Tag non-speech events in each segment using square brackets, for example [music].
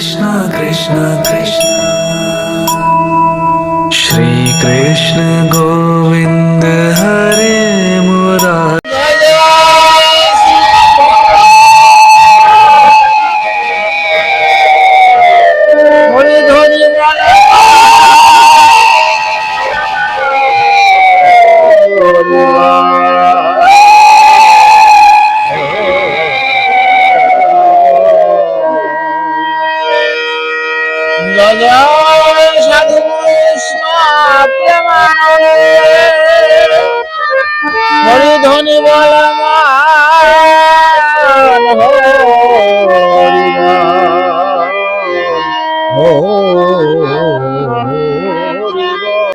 Krishna Krishna Krishna Shri Krishna Govinda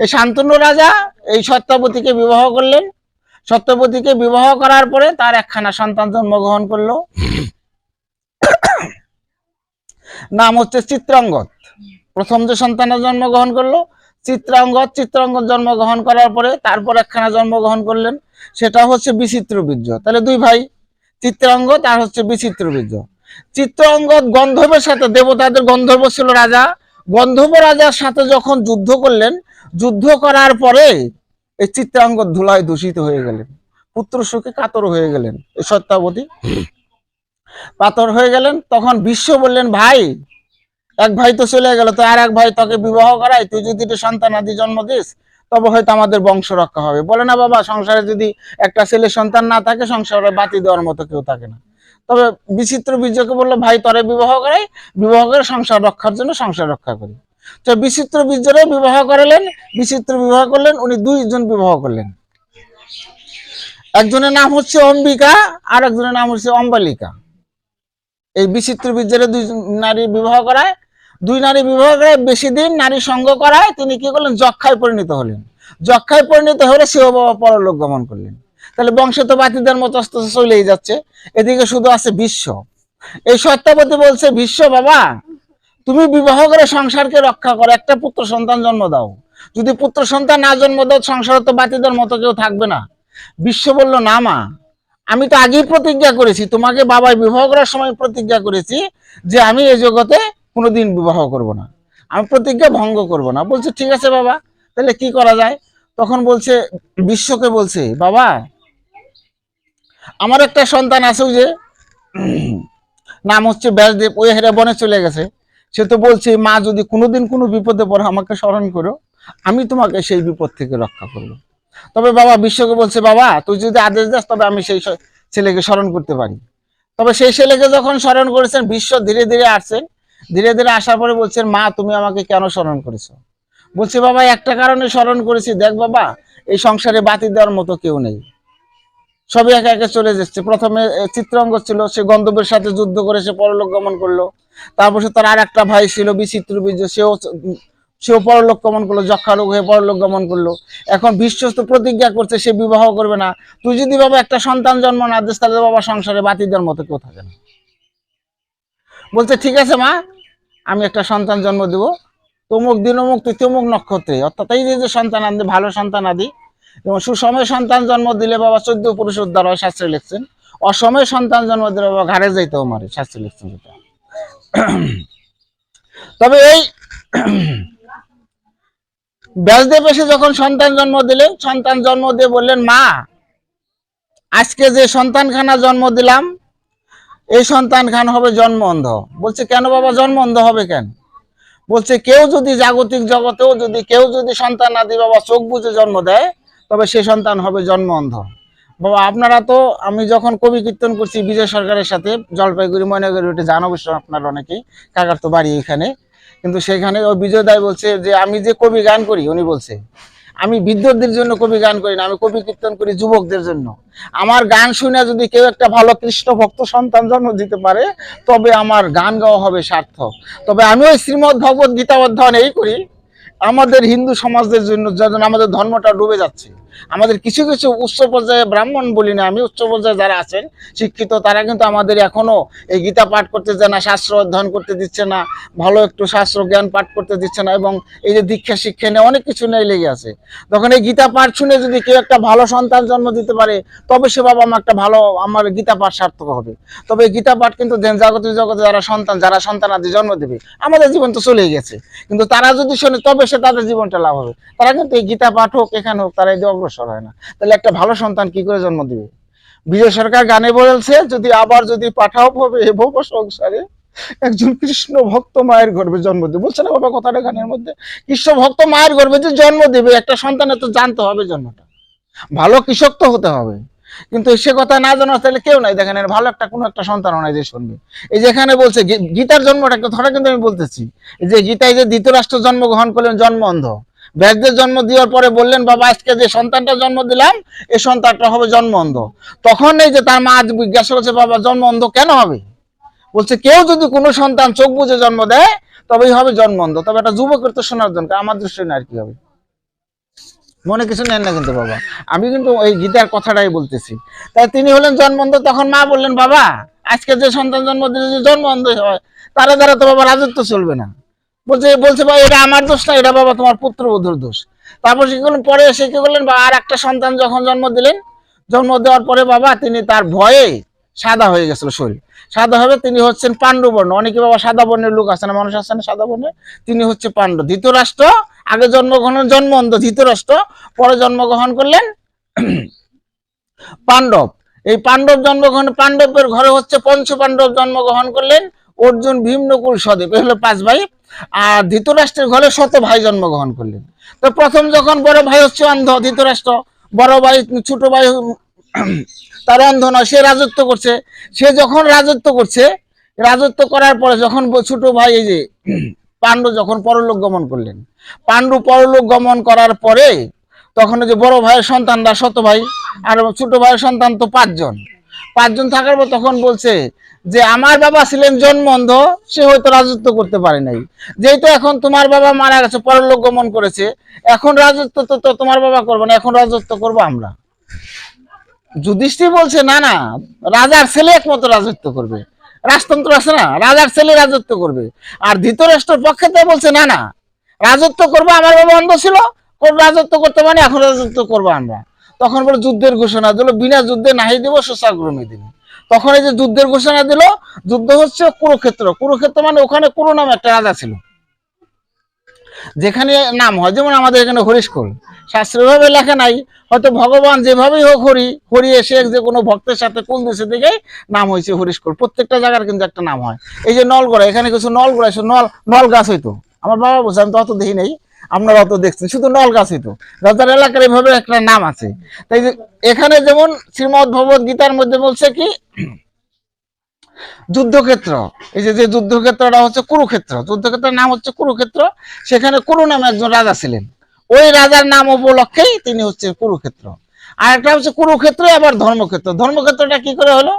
এই শান্তনু রাজা এই সত্যবতীকে বিবাহ করলেন। সত্যবতীকে বিবাহ করার পরে তার একখানা সন্তান জন্মগ্রহণ করল। নাম হচ্ছে চিত্রাঙ্গদ। প্রথম যে সন্তানের জন্মগ্রহণ করল, চিত্রাঙ্গদ চিত্রাঙ্গদ জন্মগ্রহণ করার পরে তারপর একখানা জন্মগ্রহণ করলেন, সেটা হচ্ছে বিচিত্র বীর্য। তাহলে দুই ভাই, চিত্রাঙ্গদ আর হচ্ছে বিচিত্র বীর্য। চিত্রাঙ্গদ গন্ধর্বের সাথে, দেবতাদের গন্ধর্ব ছিল রাজা। গন্ধর্ব রাজার সাথে যখন যুদ্ধ করলেন যুদ্ধ করার পরে এই চিত্রাঙ্গদ ধুলায় দূষিত হয়ে গেলেন। পুত্র সুখে কাতর হয়ে গেলেন এই সত্যাবতী পাতর হয়ে গেলেন, তখন বিশ্ব বললেন, ভাই, এক ভাই তো চলে গেল, তো আর এক ভাই তোকে বিবাহ করাই তুই যদি সন্তান আদি জন্ম দিস, তবে হয়তো আমাদের বংশ রক্ষা হবে। বলে, না বাবা, সংসারে যদি একটা ছেলে সন্তান না থাকে, সংসারে বাতি দেওয়ার মতো কেউ থাকে না। তবে বিচিত্র বীর্যকে বলল, ভাই, তরে বিবাহ করাই, বিবাহ করে সংসার রক্ষার জন্য সংসার রক্ষা করি। তো বিচিত্র বীর্যরে বিবাহ করালেন, বিচিত্র বিবাহ করলেন, উনি দুইজন বিবাহ করলেন। একজনের নাম হচ্ছে অম্বিকা আর একজনের নাম হচ্ছে অম্বালিকা। এই বিচিত্র বীর্যের দুই নারী বিবাহ করায়, দুই নারী বিবাহ করায়, বেশি দিন নারী সঙ্গ করায়, তিনি কি করলেন? যক্ষায় পরিণত হলেন। যক্ষায় পরিণত হলে শিব বাবা পরলোক গমন করলেন। তাহলে বংশে তো বাতিদের মতো চলেই যাচ্ছে। এদিকে শুধু আছে বিশ্ব। এই সত্যাবতী বলছে, বিশ্ব বাবা তুমি বিবাহ করে সংসারকে রক্ষা করো, একটা পুত্র সন্তান জন্ম দাও। যদি পুত্র সন্তান না জন্ম দাও, সংসারে তো বাতিদের মতো কেউ থাকবে না। বিশ্ব বলল, না মা, আমি তো আগেই প্রতিজ্ঞা করেছি, তোমাকে বাবাই বিবাহ করার সময় প্রতিজ্ঞা করেছি যে আমি এই জগতে কোনোদিন বিবাহ করব না। আমি প্রতিজ্ঞা ভঙ্গ করব না। বলছে, ঠিক আছে বাবা, তাহলে কি করা যায়? তখন বলছে, বিশ্বকে বলছে, বাবা, আমার একটা সন্তান আছে যে, নাম হচ্ছে ব্যাসদেব, ওই হেরে বনে চলে গেছে। সে তো বলছে, মা, যদি কোনোদিন কোনো বিপদে পড়ে, আমাকে স্মরণ করো। আমি তোমাকে সেই বিপদ থেকে রক্ষা করব। তবে বাবা বিশ্বকে বলছে, বাবা, তুই যদি আদেশ দাস, তবে আমি সেই ছেলেকে স্মরণ করতে পারি। তবে সেই ছেলেকে যখন স্মরণ করেছেন, বিশ্ব ধীরে ধীরে আসছেন ধীরে ধীরে আসার পরে বলছেন, মা, তুমি আমাকে কেন স্মরণ করেছ? বলছে, বাবা, একটা কারণে স্মরণ করেছি। দেখ বাবা, এই সংসারে বাতি দেওয়ার মতো কেউ নেই। সবই একে একে চলে যাচ্ছে। প্রথমে চিত্রাঙ্গ ছিল, সে গন্ধর্বের সাথে যুদ্ধ করে সে পরলোক গমন করল। তারপর তার আর একটা ভাই ছিল, বিচিত্র বীর্য, সেও সেও পরলোক গমন করল যক্ষা রোগ হয়ে পরলোক গমন করল। এখন বিশ্বস্ত প্রতিজ্ঞা করছে, সে বিবাহ করবে না। তুই যদি বাবা একটা সন্তান জন্ম না দিস, তাহলে বাবা সংসারে বাতি দেওয়ার মতো কেউ থাকে না। বলছে, ঠিক আছে মা, আমি একটা সন্তান জন্ম দেব। তমুক দিনমুক তুই তমুক নক্ষত্রে। অর্থাৎ এই যে সন্তান আনতে, ভালো সন্তান আদি। এবং সুসময়ে সন্তান জন্ম দিলে বাবা চোদ্দ পুরুষ উদ্ধার হয়, শাস্ত্রে লিখছেন। অসময়ে সন্তান জন্ম দিলে বাবা ঘাড়ে যাইতেও মারে, শাস্ত্রে লিখছেন যেটা। [clears throat] তবে এই ব্যাসদেব এসে যখন সন্তান জন্ম দিলেন, সন্তান জন্ম দিয়ে বললেন, মা, আজকে যে সন্তানখানা জন্ম দিলাম, এই সন্তান খান হবে জন্ম অন্ধ বলছে, কেন বাবা জন্ম অন্ধ হবে কেন? বলছে, কেউ যদি জাগতিক জগতেও যদি, কেউ যদি সন্তান আদি বাবা চোখ বুঝে জন্ম দেয়, তবে সে সন্তান হবে জন্ম অন্ধ বাবা, আপনারা তো, আমি যখন কবি কীর্তন করছি বিজয় সরকারের সাথে, জলপাইগুড়ি, ময়নাগুড়ি উঠে জানো অবশ্য আপনারা অনেকেই, কাকার তো বাড়ি এখানে। কিন্তু সেখানে ওই বিজয় দায় বলছে যে, আমি যে কবি গান করি, উনি বলছে, আমি বৃদ্ধদের জন্য কবি গান করি না, আমি কবি কীর্তন করি যুবকদের জন্য। আমার গান শুনে যদি কেউ একটা ভালো কৃষ্ণ ভক্ত সন্তান জন্ম দিতে পারে, তবে আমার গান গাওয়া হবে সার্থক। তবে আমি ওই শ্রীমদ ভগবত গীতা অধ্যয়ন এই করি আমাদের হিন্দু সমাজদের জন্য যেন আমাদের ধর্মটা ডুবে যাচ্ছে। আমাদের কিছু কিছু উচ্চ পর্যায়ে ব্রাহ্মণ বলি না আমি, উচ্চ পর্যায়ে যারা আছেন, শিক্ষিত, তারা কিন্তু আমাদের এখনও এই গীতা পাঠ করতে দেয় না, শাস্ত্র অধ্যয়ন করতে দিচ্ছে না, ভালো একটু শাস্ত্র জ্ঞান পাঠ করতে দিচ্ছে না এবং এই যে দীক্ষা, শিক্ষা নিয়ে অনেক কিছু নিয়ে লেগে আছে। তখন এই গীতা পাঠ শুনে যদি কেউ একটা ভালো সন্তান জন্ম দিতে পারে, তবে সে বাবা আমার একটা ভালো, আমার গীতা পাঠ সার্থক হবে। তবে এই গীতা পাঠ কিন্তু দেন জাগতিক জগতে যারা সন্তান যারা সন্তান আদি জন্ম দেবে, আমাদের জীবন তো চলেই গেছে। কিন্তু তারা যদি শোনে, তবে সে তাদের জীবনটা লাভ হবে। তারা কিন্তু এই গীতা পাঠ হোক, এখানে হোক, তারা এই অগ্রসর হয় না। তাহলে একটা ভালো সন্তান কি করে জন্ম দিবে? বিজয় সরকার গানে বলেছে, যদি আবার যদি পাঠাও হবে এ ভব সংসারে, একজন কৃষ্ণ ভক্ত মায়ের গর্বে জন্ম দেবে। বলছে না বাবা কথাটা গানের মধ্যে? কৃষ্ণ ভক্ত মায়ের গর্বে যে জন্ম দেবে, একটা সন্তানের তো জানতে হবে জন্মটা। ভালো কৃষক তো হতে হবে। কিন্তু সে কথা না জানা তাহলে কেউ নাই। দেখেন, এর ভালো একটা কোনো একটা সন্তান নাই যে শুনবে। এই যে এখানে বলছে গীতার জন্মটা একটা ধরে কিন্তু আমি বলতেছি। যে গীতায় যে ধৃতরাষ্ট্র জন্মগ্রহণ করলেন, জন্ম অন্ধ। ব্যাসদের জন্ম দেওয়ার পরে বললেন, বাবা, আজকে যে সন্তানটা জন্ম দিলাম এই সন্তানটা হবে জন্ম অন্ধ। তখন এই যে তার মা আজ জিজ্ঞাসা করছে, বাবা, জন্ম অন্ধ কেন হবে? বলছে, কেউ যদি কোনো সন্তান চোখ বুঝে জন্ম দেয়, তবেই হবে জন্ম অন্ধ। তবে একটা যুবকের তো শোনার জন্য আমার দৃষ্টি আর কি হবে? মনে কিছু নেন না কিন্তু বাবা। আমি কিন্তু ওই গীতার কথাটাই বলতেছি। তাই তিনি হলেন জন্মন্ধ, তখন মা বললেন, বাবা, আজকে যে সন্তান জন্ম দিলে, যে জন্ম অন্ধ হয়, তারা দ্বারা তো বাবা রাজত্ব চলবে না। বলছে বলছে, ভাই, এটা আমার দোষ না, এটা বাবা তোমার পুত্রবধূর দোষ। তারপর কি করলেন, পরে এসে কি করলেন, বা আর একটা সন্তান যখন জন্ম দিলেন, জন্ম দেওয়ার পরে বাবা তিনি তার ভয়ে সাদা হয়ে গেছিল শরীর। সাদা হবে তিনি হচ্ছেন পাণ্ডু বর্ণ। অনেকে বাবা সাদা বর্ণের লোক আছে না, মানুষ আছে না সাদা বর্ণের? তিনি হচ্ছে পাণ্ডু। ধৃতরাষ্ট্র আগে জন্মগ্রহণ জন্ম অন্ধ ধৃতরাষ্ট্র পরে জন্মগ্রহণ করলেন পাণ্ডব। এই পাণ্ডব জন্মগ্রহণ, পাণ্ডবের ঘরে হচ্ছে পঞ্চ পাণ্ডব জন্মগ্রহণ করলেন অর্জুন ভীম নকুল সদেব এ হলো পাঁচ ভাই। আর ধৃতরাষ্ট্রের ঘরে শত ভাই জন্মগ্রহণ করলেন। তো প্রথম যখন বড় ভাই হচ্ছে অন্ধ ধৃতরাষ্ট্র বড় ভাই, ছোট ভাই তার অন্ধ নয় সে রাজত্ব করছে। সে যখন রাজত্ব করছে, রাজত্ব করার পরে যখন ছোট ভাই এই যে পাণ্ডু যখন পরলোক গমন করলেন, পাণ্ডু পরলোক গমন করার পরে তখন যে বড় ভাইয়ের সন্তানরা, শত ভাই, আর ছোট ভাইয়ের সন্তান তো পাঁচজন। পাঁচজন থাকার পর তখন বলছে যে, আমার বাবা ছিলেন জন্মন্ধ, সে হয়তো রাজত্ব করতে পারে নাই। যেহেতু এখন তোমার বাবা মারা গেছে, পরলোক গমন করেছে, এখন রাজত্ব তো তোমার বাবা করবে না, এখন রাজত্ব করব আমরা। যুধিষ্ঠির বলছে, না না, রাজার ছেলে একমাত্র রাজত্ব করবে। রাজতন্ত্র আছে না, রাজার ছেলে রাজত্ব করবে। আর ধৃতরাষ্ট্রের পক্ষে তো বলছে, না না, রাজত্ব করব, আমার বাবা অন্ধ ছিল রাজত্ব করতে মানে এখন রাজত্ব করব আমরা। তখন বলে যুদ্ধের ঘোষণা দিল, বিনা যুদ্ধে নাহি দিব সুসাগ্রমী দিন। তখন এই যে যুদ্ধের ঘোষণা দিল, যুদ্ধ হচ্ছে কুরুক্ষেত্র। কুরুক্ষেত্র মানে ওখানে কুরু নামে একটা রাজা ছিল, যেখানে নাম হয়, যেমন আমাদের এখানে হরিশকোল। শাস্ত্রীয়ভাবে লেখা নাই, হয়তো ভগবান যেভাবেই হোক হরি হরি এসে যে কোনো ভক্তের সাথে কোন দেশে দিকে নাম হয়েছে হরিশকোল। প্রত্যেকটা জায়গার কিন্তু একটা নাম হয়। এই যে নলগড়া, এখানে কিছু নলগড়া সে নল নল গাছ হইতো। আমার বাবা বলছে, আমি তো অত দেখি নেই, আপনারা অত দেখছেন। শুধু নল গাছ হইতো। রাজার এলাকার এভাবে একটা নাম আছে। তাই যে এখানে যেমন শ্রীমদ ভগবত গীতার মধ্যে বলছে কি, যুদ্ধক্ষেত্র। এই যে যে যুদ্ধক্ষেত্রটা হচ্ছে কুরুক্ষেত্র। যুদ্ধক্ষেত্রের নাম হচ্ছে কুরুক্ষেত্র। সেখানে কুরু নামে একজন রাজা ছিলেন। ওই রাজার নাম উপলক্ষেই তিনি হচ্ছে কুরুক্ষেত্র। আর একটা হচ্ছে কুরুক্ষেত্র, আবার ধর্মক্ষেত্র। ধর্মক্ষেত্রটা কি করে হলো?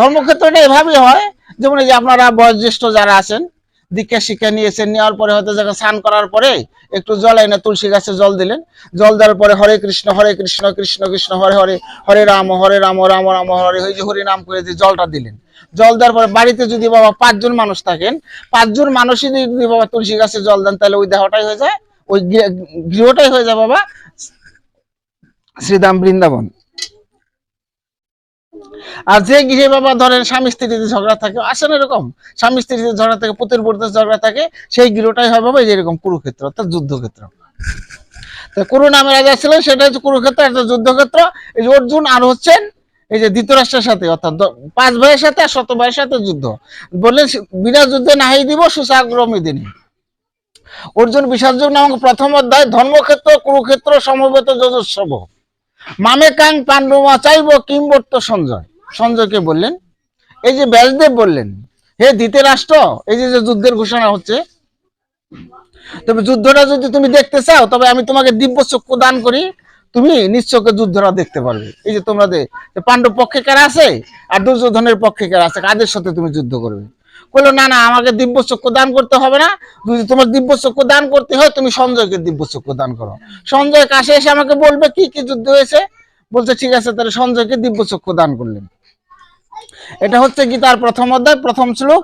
ধর্মক্ষেত্রটা এভাবেই হয়, যেমন যে আপনারা বয়োজ্যেষ্ঠ যারা আছেন, দীক্ষা শিক্ষা নিয়েছেন, নেওয়ার পরে হয়তো যখন স্নান করার পরে একটু জল এনে তুলসী গাছে জল দিলেন। জল দেওয়ার পরে হরে কৃষ্ণ হরে কৃষ্ণ কৃষ্ণ কৃষ্ণ, হরে হরে হরে রাম হরে রাম রাম রাম হরে, ওই যে হরি নাম করে যে জলটা দিলেন। জল দেওয়ার পরে বাড়িতে যদি বাবা পাঁচজন মানুষ থাকেন, পাঁচজন মানুষই যদি বাবা তুলসী গাছে জল দেন, তাহলে ওই দেহটাই হয়ে যায় ওই গৃহ- গৃহটাই হয়ে যায় বাবা। শ্রীধাম বৃন্দাবন। আর যে গৃহে বাবা ধরেন স্বামী স্ত্রীতে ঝগড়া থাকে আসে না এরকম। স্বামী স্ত্রীতে ঝগড়া থাকে পুতের পড়তে ঝগড়া থাকে, সেই গৃহটাই হয় বাবা এই যে এরকম কুরুক্ষেত্র, অর্থাৎ যুদ্ধক্ষেত্র। তো কুরু নামে রাজা ছিলেন, সেটা হচ্ছে কুরুক্ষেত্র, একটা যুদ্ধক্ষেত্র। এই যে অর্জুন আর হচ্ছেন, এই যে ধৃতরাষ্ট্রের সাথে, অর্থাৎ পাঁচ ভাইয়ের সাথে আর শত ভাইয়ের সাথে যুদ্ধ। বললেন, বিনা যুদ্ধে নাহি দিব সুসাগ্রমী দিনী অর্জুন বিষাদযোগ নামক প্রথম অধ্যায় ধর্মক্ষেত্র, কুরুক্ষেত্র, সমবেত যজস্বব মামে কাং পাণ্ডবা চাইব কিংবর্ত সঞ্জয়। সঞ্জয়কে বললেন, এই যে ব্যাসদেব বললেন, হে ধৃতরাষ্ট্র, এই যে যুদ্ধের ঘোষণা হচ্ছে, তবে যুদ্ধটা যদি তুমি দেখতে চাও, তবে আমি তোমাকে দিব্য চক্ষু দান করি, তুমি নিশ্চয়কে যুদ্ধটা দেখতে পারবে। এই যে যে পাণ্ডব পক্ষে কারা আছে, আর দুর্যোধনের পক্ষে কারা আছে, কাদের সাথে তুমি যুদ্ধ করবে? বলল না না, আমাকে দিব্য চক্ষু দান করতে হবে না। যদি তোমার দিব্য চক্ষু দান করতে হয়, তুমি সঞ্জয়কে দিব্য চক্ষু দান করো। সঞ্জয় কাছে এসে আমাকে বলবে, কি কি যুদ্ধ হয়েছে? বলছে, ঠিক আছে, তাহলে সঞ্জয়কে দিব্য চক্ষু দান করলেন। এটা হচ্ছে গীতার প্রথম অধ্যায়, প্রথম শ্লোক।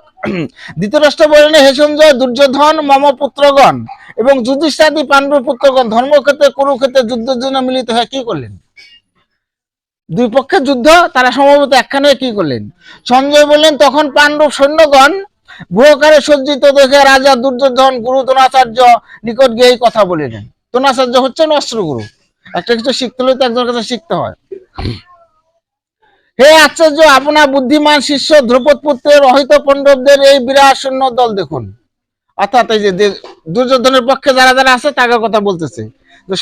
ধৃতরাষ্ট্র বললেন হে সঞ্জয়, দুর্যোধন, মম পুত্রগণ এবং যুধিষ্ঠাদি পাণ্ডব পুত্রগণ, ধর্মক্ষেত্রে, কুরুক্ষেত্রে, যুদ্ধের জন্য মিলিত হয়ে কি করলেন? দুই পক্ষের যুদ্ধ, তারা সম্ভবত একখানে কি করলেন? সঞ্জয় বললেন, তখন পাণ্ডব সৈন্যগণ ভূকারে সজ্জিত দেখে রাজা দুর্যোধন, গুরু দ্রোণাচার্য নিকট গিয়ে এই কথা বলিলেন। দ্রোণাচার্য হচ্ছেন অস্ত্রগুরু। একটা কিছু শিখতে হলে তো একজনের কাছে শিখতে হয়। হে আশ্চর্য আপনার বুদ্ধিমান শিষ্য দ্রৌপদ পুত্রের অহিত পণ্ডবদের এই বিরাট সৈন্য দল দেখুন। অর্থাৎ এই যে দুর্যোধনের পক্ষে যারা যারা আছে, তাদের কথা বলতেছে।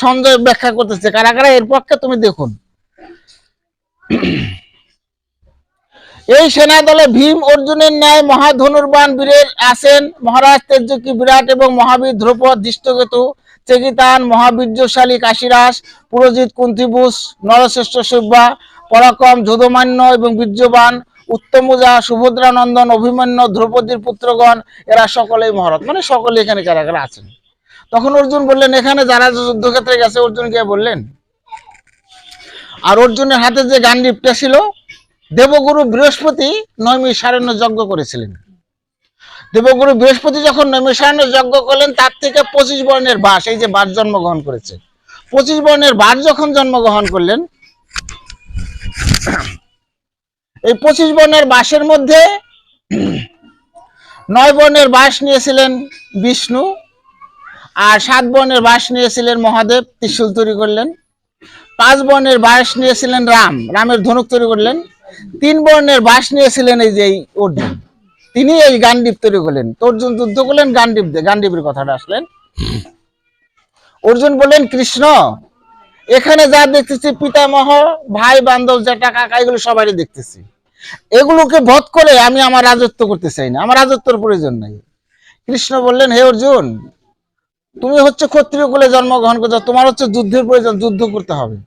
সঞ্জয় ব্যাখ্যা করতেছে, কারা কারা? এর পক্ষে তুমি দেখুন। এই সেনা দলে ভীম অর্জুনের ন্যায় মহাধনুর্বান বীরের আছেন মহারাজ তেজকি বিরাট এবং মহাবীর ধ্রুপদ দৃষ্টকেতু চেকিতান মহাবীর্যশালী কাশিরাস, পুরোজিৎ কুন্তিবুস নরশ্রেষ্ঠ সুব্বা, পরাক্রম যদুমান্য এবং বীর্যবান, উত্তমুজা সুভদ্রা নন্দন অভিমন্যু দ্রৌপদীর পুত্রগণ, এরা সকলেই মহারথ। মানে সকলে এখানে কারা কারা আছেন। তখন অর্জুন বললেন, এখানে যারা যুদ্ধক্ষেত্রে গেছে অর্জুন গিয়ে বললেন আর অর্জুনের হাতে যে গান্ডীপটা ছিল, দেবগুরু বৃহস্পতি নয়মী নৈমিষারণ্য যজ্ঞ করেছিলেন। দেবগুরু বৃহস্পতি যখন নয়মী নৈমিষারণ্য যজ্ঞ করলেন, তার থেকে পঁচিশ বর্ণের বাস এই যে বাস জন্মগ্রহণ করেছে। পঁচিশ বর্ণের বাস যখন জন্মগ্রহণ করলেন, এই পঁচিশ বর্ণের বাসের মধ্যে নয় বর্ণের বাস নিয়েছিলেন বিষ্ণু, আর সাত বর্ণের বাস নিয়েছিলেন মহাদেব, ত্রিশূল তৈরি করলেন। পাঁচ বর্ণের বাস নিয়েছিলেন রাম। রামের ধনুক তৈরি করলেন। তিন বর্ণের বাস নিয়েছিলেন এই যে অর্জুন। তিনি এই গান্ডীপ তৈরি করলেন। অর্জুন যুদ্ধ করলেন গান্ডীপ গান্ডীপের কথাটা আসলেন। অর্জুন বললেন, কৃষ্ণ, এখানে যা দেখতেছি, পিতামহ, ভাই, বান্ধব, জ্যাঠা, কাকা, এগুলো সবারই দেখতেছি। এগুলোকে বধ করে আমি আমার রাজত্ব করতে চাই না। আমার রাজত্বের প্রয়োজন নাই। কৃষ্ণ বললেন, হে অর্জুন তুমি হচ্ছে ক্ষত্রিয় কুলে জন্মগ্রহণ করছ, তোমার হচ্ছে যুদ্ধের প্রয়োজন, যুদ্ধ করতে হবে।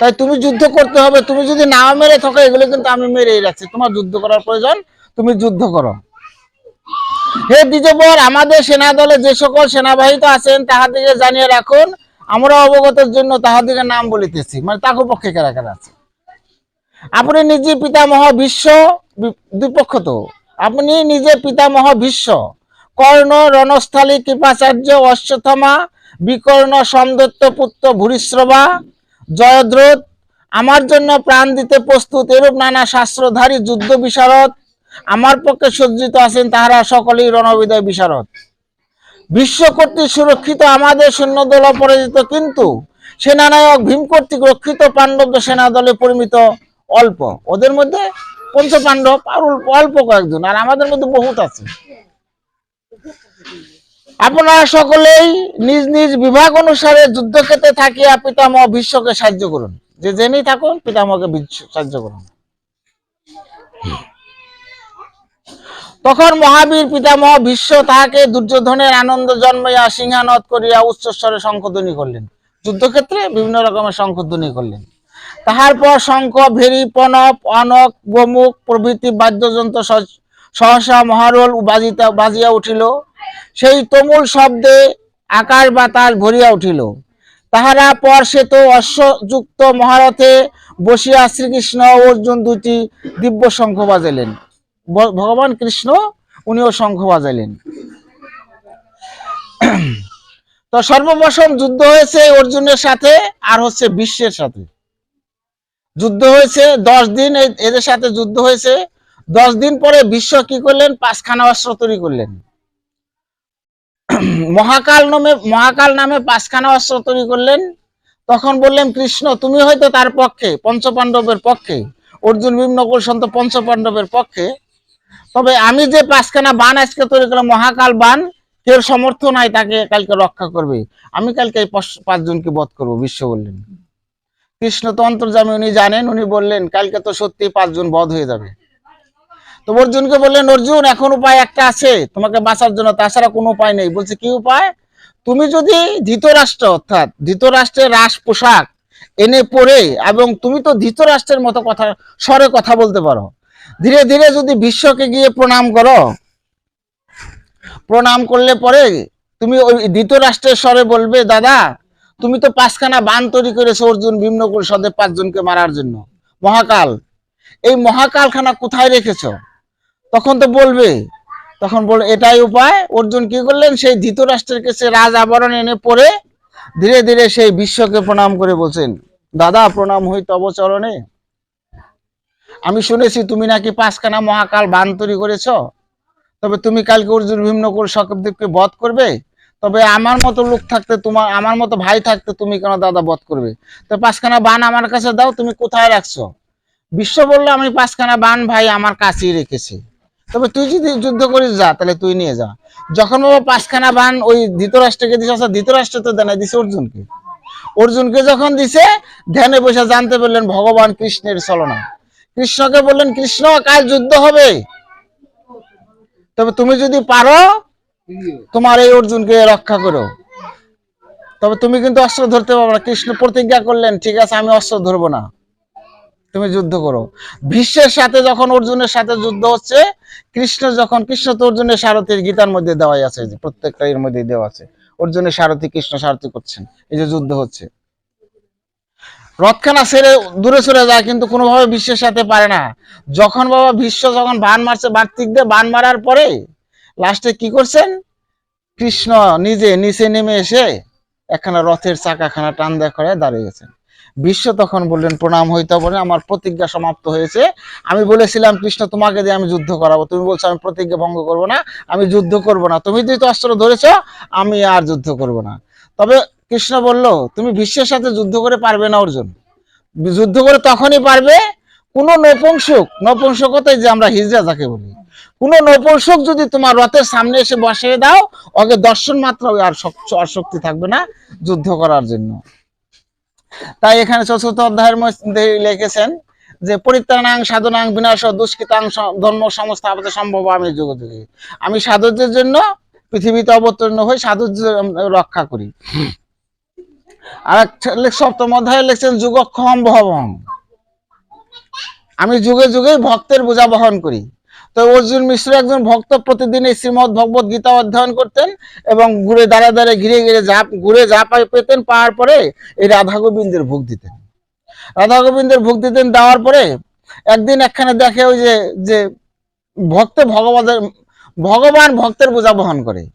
তাই তুমি যুদ্ধ করতে হবে, তুমি যদি না মেরে থাকো, এগুলো কিন্তু আমি মেরেই রাখছি। তোমার যুদ্ধ করার প্রয়োজন, তুমি যুদ্ধ করো। হে দ্বিজবর আমাদের সেনা দলে যে সকল সেনাবাহিত আছেন তাহাদিকে জানিয়ে রাখুন, আমরা অবগতের জন্য তাহাদিকে নাম বলিতেছি। মানে তাকে পক্ষে কারা কারা আছে? আপনি নিজে পিতামহ বিশ্ব, বি- দুপক্ষ তো। আপনি নিজে পিতামহ বিশ্ব। কর্ণ রণস্থলী কৃপাচার্য অশ্বত্থমা, বিকর্ণ সমদত্ত পুত্র ভূরিশ্রবা জয়দ্রথ আমার জন্য প্রাণ দিতে প্রস্তুত এরূপ নানা শাস্ত্রধারী যুদ্ধ বিশারদ, আমার পক্ষে সজ্জিত আছেন তাহারা সকলেই রণবিদয় বিশারদ। বিশ্ব কর্তৃক সুরক্ষিত আমাদের সৈন্যদল অপরাজিত, কিন্তু সেনানায়ক ভীম কর্তৃক রক্ষিত পাণ্ডব সেনা দলে পরিমিত অল্প। ওদের মধ্যে পঞ্চ পাণ্ডব আর অল্প কয়েকজন, আর আমাদের মধ্যে বহুত আছে। আপনারা সকলেই নিজ নিজ বিভাগ অনুসারে যুদ্ধক্ষেত্রে থাকিয়া পিতামহ বিশ্বকে সাহায্য করুন। যে জেনেই থাকুন, পিতামহকে সাহায্য করুন। তখন মহাবীর পিতামহ বিশ্ব তাহাকে দুর্যোধনের আনন্দ জন্মাইয়া সিংহানত করিয়া উচ্চস্বরে শঙ্খধ্বনি করলেন। যুদ্ধক্ষেত্রে বিভিন্ন রকমের শঙ্খধ্বনি করলেন। তাহার পর শঙ্খ, ভেরি, পনপ, অনক, গোমুখ প্রভৃতি বাদ্যযন্ত্র সহসা মহারোল বাজিতা, বাজিয়া উঠিল। সেই তুমুল শব্দে আকাশ বাতাস ভরিয়া উঠিল। তাহারা পর সে তো অশ্বযুক্ত মহারথে বসিয়া শ্রীকৃষ্ণ অর্জুন দুটি দিব্য শঙ্খ বাজাইলেন। ভ- ভগবান কৃষ্ণ, উনিও শঙ্খ বাজাইলেন। তো সর্বপ্রথম যুদ্ধ হয়েছে অর্জুনের সাথে, আর হচ্ছে বিশ্বের সাথে। যুদ্ধ হয়েছে দশ দিন এদের সাথে যুদ্ধ হয়েছে। দশ দিন পরে বিশ্ব কি করলেন? পাঁচখানা অস্ত্র তৈরি করলেন। মহাকাল নামে মহাকাল নামে পাঁচখানা অস্ত্র তৈরি করলেন। তখন বললেন, কৃষ্ণ, তুমি হয়তো তার পক্ষে, পঞ্চপাণ্ডবের পক্ষে, অর্জুন ভীম নকুল সন্ত পঞ্চপাণ্ডবের পক্ষে, তবে আমি যে পাঁচখানা বান আজকে তৈরি করলাম, মহাকাল বান, কেউ সমর্থ নাই তাকে কালকে রক্ষা করবে। আমি কালকে এই পাঁচ- পাঁচজনকে বধ করব, বিশ্ব বললেন। কৃষ্ণ তো অন্তর্জামী উনি জানেন, উনি বললেন, কালকে তো সত্যি পাঁচজন বধ হয়ে যাবে। তো অর্জুনকে বললেন, অর্জুন, এখন উপায় একটা আছে, তোমাকে বাঁচার জন্য। তাছাড়া কোনো উপায় নেই। বলছে, কি উপায়? তুমি যদি ধৃতরাষ্ট্র, অর্থাৎ ধৃতরাষ্ট্রের রাস পোশাক এনে পরে এবং তুমি তো ধৃতরাষ্ট্রের মতো কথা, স্বরে কথা বলতে পারো, ধীরে ধীরে যদি বিশ্বকে গিয়ে প্রণাম করো, প্রণাম করলে পরে তুমি ওই ধৃতরাষ্ট্রের স্বরে বলবে, দাদা, তুমি তো পাঁচখানা বান তৈরি করেছ অর্জুন ভীমনকুল সদেব পাঁচজনকে মারার জন্য। মহাকাল, এই মহাকালখানা কোথায় রেখেছো? তখন তো বলবে। তখন বল, এটাই উপায়। অর্জুন কি করলেন? সেই ধৃতরাষ্ট্রের কাছে রাজ আবরণ এনে পড়ে ধীরে ধীরে সেই বিশ্বকে প্রণাম করে বলছেন, দাদা, প্রণাম হই তব চরণে আমি শুনেছি তুমি নাকি পাঁচখানা মহাকাল বান তৈরি করেছ। তবে তুমি কালকে অর্জুন ভীমনকুল সকবদেবকে বধ করবে। তবে আমার মতো লোক থাকতে তোমার, আমার মতো ভাই থাকতে তুমি কেন দাদা বধ করবে? তো পাঁচখানা বান আমার কাছে দাও, তুমি কোথায় রাখছো? বিশ্ব বলল, আমি পাঁচখানা বান ভাই আমার কাছেই রেখেছি। তবে তুই যদি যুদ্ধ করিস, যা, তাহলে তুই নিয়ে যা। যখন বাবা পাঁচখানা বান ওই ধৃতরাষ্ট্রকে দিছে অর্থাৎ ধৃতরাষ্ট্র তো না দিছে অর্জুনকে। অর্জুনকে যখন দিছে, ধ্যানে বসে জানতে পারলেন ভগবান কৃষ্ণের চলনা কৃষ্ণকে বললেন, কৃষ্ণ, কাল যুদ্ধ হবে। তবে তুমি যদি পারো, তোমার এই অর্জুনকে রক্ষা করো। তবে তুমি কিন্তু অস্ত্র ধরতে পারবে না। কৃষ্ণ প্রতিজ্ঞা করলেন, ঠিক আছে, আমি অস্ত্র ধরবো না। তুমি যুদ্ধ করো। ভীষ্মের সাথে যখন অর্জুনের সাথে যুদ্ধ হচ্ছে, কৃষ্ণ যখন, কৃষ্ণ তো অর্জুনের সারথীর গীতার মধ্যে দেওয়াই আছে, যে প্রত্যেকটা এর মধ্যে দেওয়া আছে। অর্জুনের সারথী, কৃষ্ণ সারথী করছেন, এই যে যুদ্ধ হচ্ছে। রথখানা ছেড়ে দূরে সরে যায়, কিন্তু কোনোভাবে বিশ্বের সাথে পারে না। যখন বাবা বিশ্ব যখন বান মারছে, বার্তিক দিয়ে বান মারার পরে লাস্টে কি করছেন? কৃষ্ণ নিজে, নিচে নেমে এসে একখানা রথের চাকাখানা টান করে দাঁড়িয়ে গেছেন। বিশ্ব তখন বললেন, প্রণাম হইতে বলে আমার প্রতিজ্ঞা সমাপ্ত হয়েছে। আমি বলেছিলাম, কৃষ্ণ, তোমাকে দিয়ে আমি যুদ্ধ করাবো। তুমি বলছো, আমি প্রতিজ্ঞা ভঙ্গ করব না, আমি যুদ্ধ করব না। তুমি যদি অস্ত্র ধরেছ, আমি আর যুদ্ধ করব না। তবে কৃষ্ণ বলল, তুমি বিশ্বের সাথে যুদ্ধ করে পারবে না অর্জুন। যুদ্ধ করে তখনই পারবে, কোন নপুংসক, নপুংসকতাই যে আমরা হিজড়া যাকে বলি। কোন নপুংসক যদি তোমার রথের সামনে এসে বসিয়ে দাও, ওকে দর্শন মাত্র আর শক্তি থাকবে না যুদ্ধ করার জন্য। তাই এখানে চতুর্থ অধ্যায়ের মধ্যে লিখেছেন যে, পরিত্রাণাং সাধনাং বিনাশ দুষ্কৃতাং ধর্ম আপাত সম্ভব আমি যুগ যুগে আমি সাধুর্যের জন্য পৃথিবীতে অবতীর্ণ হয়ে সাধুর্য রক্ষা করি। আর সপ্তম অধ্যায়ে লিখছেন যুগক্ষম ভবম আমি যুগে যুগে ভক্তের বোঝা বহন করি। তো অর্জুন মিশ্র একজন ভক্ত প্রতিদিন এই শ্রীমদ ভগবত গীতা অধ্যয়ন করতেন এবং ঘুরে দাঁড়া দাঁড়ে ঘিরে ঘিরে যা, ঘুরে যা পাই পেতেন, পাওয়ার পরে এই রাধা গোবিন্দের ভোগ দিতেন। রাধা গোবিন্দের ভোগ দিতেন, দেওয়ার পরে একদিন একখানে দেখে ওই যে যে ভক্ত ভগবানের ভগবান ভক্তের বোঝা বহন করে।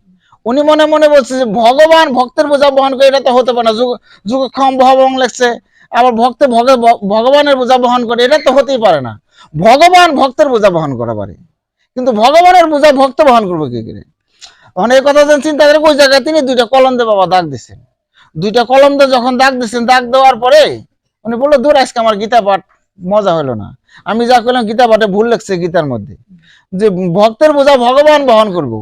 উনি মনে মনে বলছে যে, ভগবান ভক্তের বোঝা বহন করে এটা তো হতে পারে না। যুগ, যুগক্ষম ভবং লেখছে, আবার ভক্ত ভগ- ভগবানের বোঝা বহন করে, এটা তো হতেই পারে না। ভগবান ভক্তের বোঝা বহন করা পারে। কিন্তু ভগবানের বোঝা ভক্ত বহন করব কি করে? অনেক কথা যখন চিন্তা করে ওই জায়গায় তিনি দুইটা কলম দিয়ে বাবা দাগ দিচ্ছেন দুইটা কলম দিয়ে যখন দাগ দিচ্ছেন দাগ দেওয়ার পরে উনি বলল দূর আজকে আমার গীতা পাঠ মজা হলো না। আমি যা করলাম, গীতা পাঠে ভুল লাগছে গীতার মধ্যে। যে ভক্তের বোঝা ভগবান বহন করব।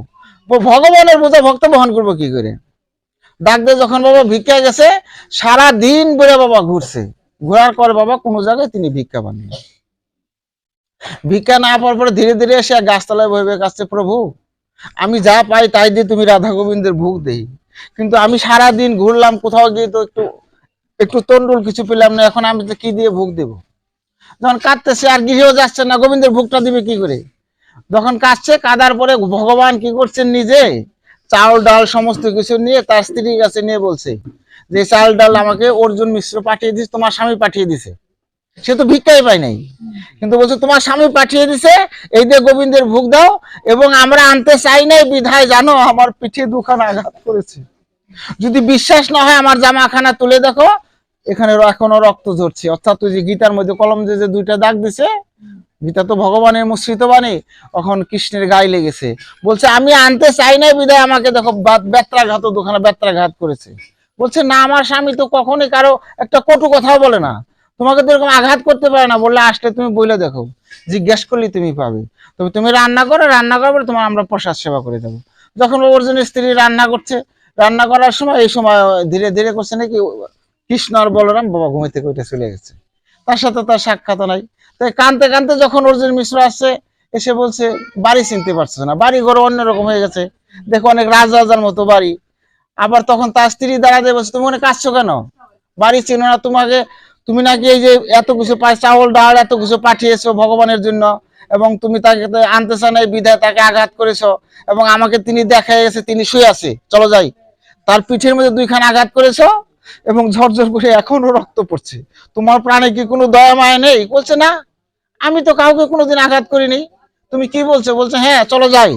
ভগবানের বোঝা ভক্ত বহন করব কি করে? ডাক দিয়ে যখন বাবা ভিক্ষা গেছে সারা দিন বেড়ে বাবা ঘুরছে। ঘোরার পর বাবা কোনো জায়গায় তিনি ভিক্ষা পাননি। ভিক্ষা না পাওয়ার পরে ধীরে ধীরে এসে গাছতলায় বইবে কাছে প্রভু, আমি যা পাই তাই দিয়ে তুমি রাধা গোবিন্দের ভোগ দেই। কিন্তু আমি সারা দিন ঘুরলাম, কোথাও গিয়ে তো একটু একটু তন্ডুল কিছু পেলাম না, এখন আমি কি দিয়ে ভোগ দেব? যখন কাঁদতেছে, আর গৃহেও যাচ্ছে না, গোবিন্দের ভোগটা দিবে কি করে? যখন কাঁদছে, কাদার পরে ভগবান কি করছেন নিজে? চাল, ডাল, সমস্ত কিছু নিয়ে তার স্ত্রীর কাছে নিয়ে বলছে যে, চাল, ডাল আমাকে অর্জুন মিশ্র পাঠিয়ে দিস, তোমার স্বামী পাঠিয়ে দিছে। সে তো ভিক্ষাই পায় নাই। কিন্তু বলছে, তোমার স্বামী পাঠিয়ে দিছে, এই দিয়ে গোবিন্দের ভোগ দাও এবং আমরা আনতে চাই নাই, বিধায় জানো আমার পিঠে দুখানা আঘাত করেছে। যদি বিশ্বাস না হয় আমার জামাখানা তুলে দেখো, এখানে এখনও রক্ত ঝরছে। অর্থাৎ ওই যে গীতার মধ্যে কলম দিয়ে যে দুইটা দাগ দিছে, গীতা তো ভগবানের মুশ্রিত বাণী, এখন কৃষ্ণের গায়ে লেগেছে। বলছে, আমি আনতে চাই নাই বিদায় আমাকে দেখো বা- বেত্রাঘাত দুখানা বেত্রাঘাত করেছে। বলছে, না, আমার স্বামী তো কখনই কারও একটা কটু কথাও বলে না। তোমাকে তো এরকম আঘাত করতে পারে না। বললে আসলে তুমি বলে দেখো। জিজ্ঞেস করলে তুমি পাবে। তবে তুমি রান্না করো, রান্না করবে তোমার আমরা প্রসাদ সেবা করে দেবো। যখন অর্জুনের স্ত্রী রান্না করছে, রান্না করার সময় এই সময় ধীরে ধীরে করছে নাকি কৃষ্ণ আর বলরাম বাবা ঘুমে থেকে ওইটা চলে গেছে। তার সাথে তার সাক্ষাৎ নাই। তাই কানতে কানতে যখন অর্জুন মিশ্র আসছে, এসে বলছে, বাড়ি চিনতে পারছে না। বাড়ি ঘর অন্যরকম হয়ে গেছে। দেখো অনেক রাজরাজার মতো বাড়ি। আবার তখন তার স্ত্রী দাঁড়াতে বলছে, তুমি মনে কাঁদছো কেন? বাড়ি চিনো না তোমাকে। তুমি নাকি এই যে এত কিছু চাউল, ডাল এত কিছু পাঠিয়েছো ভগবানের জন্য এবং তুমি তাকে আনতে চাও নাই বিধায় তাকে আঘাত করেছ এবং আমাকে তিনি দেখা গেছে, তিনি শুয়ে আছে। চলো যাই। তার পিঠের মধ্যে দুইখান আঘাত করেছ এবং ঝরঝর করে এখনও রক্ত পড়ছে। তোমার প্রাণে কি কোনো দয়া, মায়া নেই? বলছে, না, আমি তো কাউকে কোনোদিন আঘাত করিনি। তুমি কি বলছো? বলছে হ্যাঁ চলো যাই।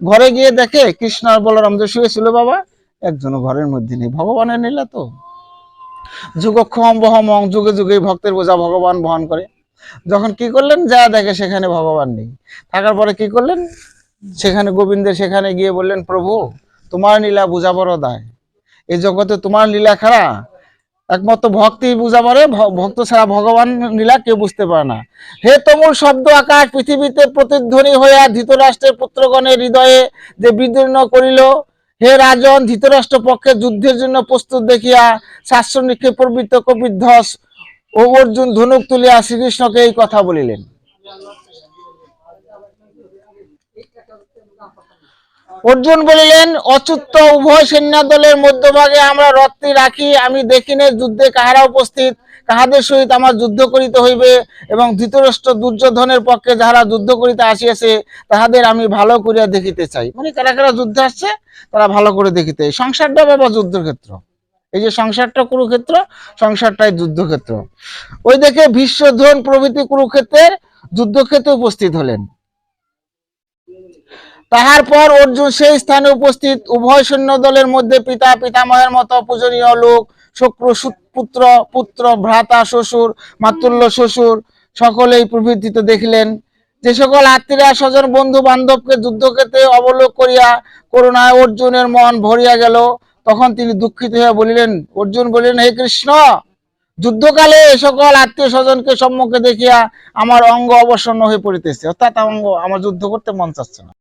ঘরে গিয়ে দেখে কৃষ্ণ আর বলরাম যে শুয়েছিল বাবা, একজনও ঘরের মধ্যে নেই। ভগবানের নিলা তো। যুগক্ষম বহমং যুগে যুগে ভক্তের বোঝা ভগবান বহন করে। যখন কি করলেন? যা দেখে সেখানে ভগবান নেই। থাকার পরে কি করলেন? সেখানে গোবিন্দের সেখানে গিয়ে বললেন, প্রভু, তোমার লীলা বুঝা বড় দায় এই জগতে তোমার লীলা খারা একমাত্র ভক্তি বুঝা পারে ভক্ত ছাড়া ভগবান লীলা কেউ বুঝতে পারে না। হে তমুল শব্দ আকাশ পৃথিবীতে প্রতিধ্বনি হইয়া ধৃতরাষ্ট্রের পুত্রগণের হৃদয়ে যে বিদীর্ণ করিল হে রাজন, ধৃতরাষ্ট্র পক্ষে যুদ্ধের জন্য প্রস্তুত দেখিয়া শাস্ত্র নিক্ষেপ প্রবৃত্ত কবিধ্বস ও অর্জুন ধনুক তুলিয়া শ্রীকৃষ্ণকে এই কথা বলিলেন। অর্জুন বলিলেন, অচ্যুত উভয় সৈন্য দলের মধ্যভাগে আমরা রথটি রাখি, আমি দেখিনে যুদ্ধে কাহারা উপস্থিত। কাহাদের সহিত আমার যুদ্ধ করিতে হইবে এবং ধৃতরাষ্ট্র দুর্যোধনের পক্ষে যাহারা যুদ্ধ করিতে আসিয়াছে, তাহাদের আমি ভালো করিয়া দেখিতে চাই। মানে কারা কারা যুদ্ধে আসছে, তারা ভালো করে দেখিতে সংসারটা বাবা যুদ্ধক্ষেত্র। এই যে সংসারটা কুরুক্ষেত্র, সংসারটাই যুদ্ধক্ষেত্র। ওই দেখে ভীষ্মধন প্রভৃতি কুরুক্ষেত্রের যুদ্ধক্ষেত্রে উপস্থিত হলেন। তাহার পর অর্জুন সেই স্থানে উপস্থিত। উভয় সৈন্য দলের মধ্যে পিতা পিতামহের মতো পূজনীয় লোক, শুক্র পুত্র পুত্র, ভ্রাতা, শ্বশুর, মাতুল্য শ্বশুর, সকলেই প্রভৃতিত দেখিলেন। যে সকল আত্মীরা স্বজন, বন্ধু, বান্ধবকে যুদ্ধক্ষেত্রে অবলোক করিয়া করুণায় অর্জুনের মন ভরিয়া গেল, তখন তিনি দুঃখিত হইয়া বলিলেন, অর্জুন বলিলেন, হে কৃষ্ণ, যুদ্ধকালে সকল আত্মীয় স্বজনকে সম্মুখে দেখিয়া আমার অঙ্গ অবসন্ন হয়ে পড়িতেছে। অর্থাৎ অঙ্গ, আমার যুদ্ধ করতে মন চাচ্ছে না।